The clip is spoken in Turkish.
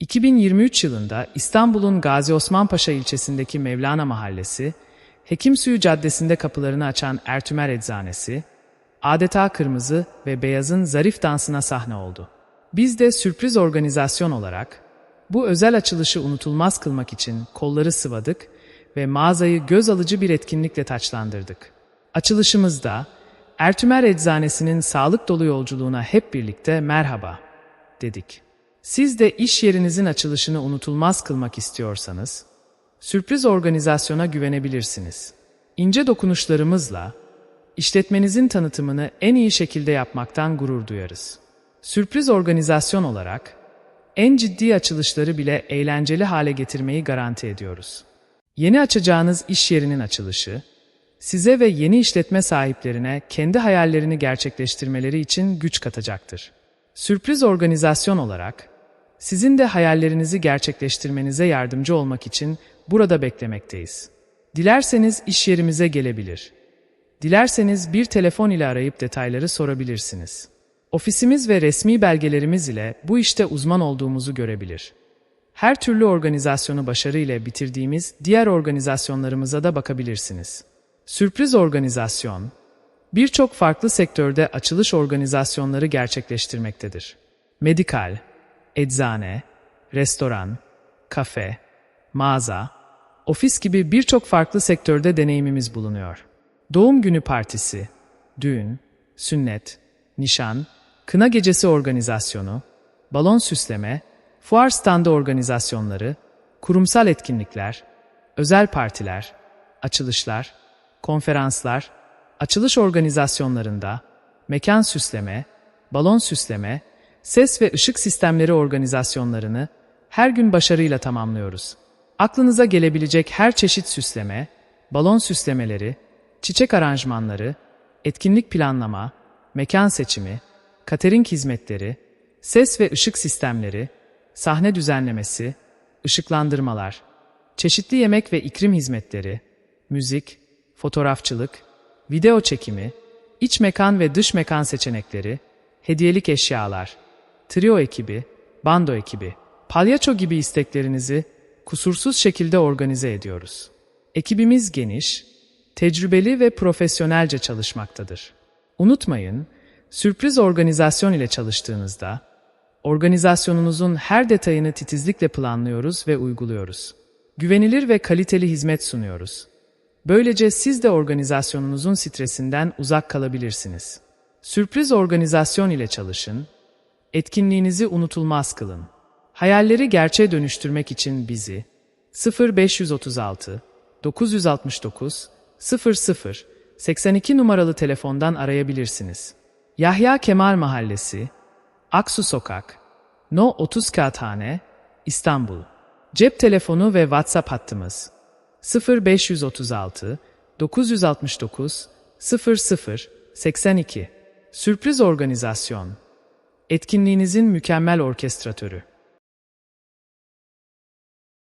2023 yılında İstanbul'un Gazi Osman Paşa ilçesindeki Mevlana Mahallesi, Hekimsuyu Caddesi'nde kapılarını açan Ertümer Eczanesi, adeta kırmızı ve beyazın zarif dansına sahne oldu. Biz de sürpriz organizasyon olarak bu özel açılışı unutulmaz kılmak için kolları sıvadık ve mağazayı göz alıcı bir etkinlikle taçlandırdık. Açılışımızda Ertümer Eczanesi'nin sağlık dolu yolculuğuna hep birlikte merhaba dedik. Siz de iş yerinizin açılışını unutulmaz kılmak istiyorsanız, sürpriz organizasyona güvenebilirsiniz. İnce dokunuşlarımızla işletmenizin tanıtımını en iyi şekilde yapmaktan gurur duyarız. Sürpriz organizasyon olarak en ciddi açılışları bile eğlenceli hale getirmeyi garanti ediyoruz. Yeni açacağınız iş yerinin açılışı, size ve yeni işletme sahiplerine kendi hayallerini gerçekleştirmeleri için güç katacaktır. Sürpriz organizasyon olarak, sizin de hayallerinizi gerçekleştirmenize yardımcı olmak için burada beklemekteyiz. Dilerseniz iş yerimize gelebilir. Dilerseniz bir telefon ile arayıp detayları sorabilirsiniz. Ofisimiz ve resmi belgelerimiz ile bu işte uzman olduğumuzu görebilir. Her türlü organizasyonu başarıyla bitirdiğimiz diğer organizasyonlarımıza da bakabilirsiniz. Sürpriz organizasyon, birçok farklı sektörde açılış organizasyonları gerçekleştirmektedir. Medikal, eczane, restoran, kafe, mağaza, ofis gibi birçok farklı sektörde deneyimimiz bulunuyor. Doğum günü partisi, düğün, sünnet, nişan, kına gecesi organizasyonu, balon süsleme, fuar standı organizasyonları, kurumsal etkinlikler, özel partiler, açılışlar, konferanslar, açılış organizasyonlarında, mekan süsleme, balon süsleme, ses ve ışık sistemleri organizasyonlarını her gün başarıyla tamamlıyoruz. Aklınıza gelebilecek her çeşit süsleme, balon süslemeleri, çiçek aranjmanları, etkinlik planlama, mekan seçimi, catering hizmetleri, ses ve ışık sistemleri, sahne düzenlemesi, ışıklandırmalar, çeşitli yemek ve ikram hizmetleri, müzik, fotoğrafçılık, video çekimi, iç mekan ve dış mekan seçenekleri, hediyelik eşyalar, trio ekibi, bando ekibi, palyaço gibi isteklerinizi kusursuz şekilde organize ediyoruz. Ekibimiz geniş, tecrübeli ve profesyonelce çalışmaktadır. Unutmayın, sürpriz organizasyon ile çalıştığınızda, organizasyonunuzun her detayını titizlikle planlıyoruz ve uyguluyoruz. Güvenilir ve kaliteli hizmet sunuyoruz. Böylece siz de organizasyonunuzun stresinden uzak kalabilirsiniz. Sürpriz organizasyon ile çalışın, etkinliğinizi unutulmaz kılın. Hayalleri gerçeğe dönüştürmek için bizi 0536 969 00 82 numaralı telefondan arayabilirsiniz. Yahya Kemal Mahallesi, Aksu Sokak, No 30 Kağıthane, İstanbul. Cep telefonu ve WhatsApp hattımız 0536 969 00 82. Sürpriz organizasyon. Etkinliğinizin mükemmel orkestratörü.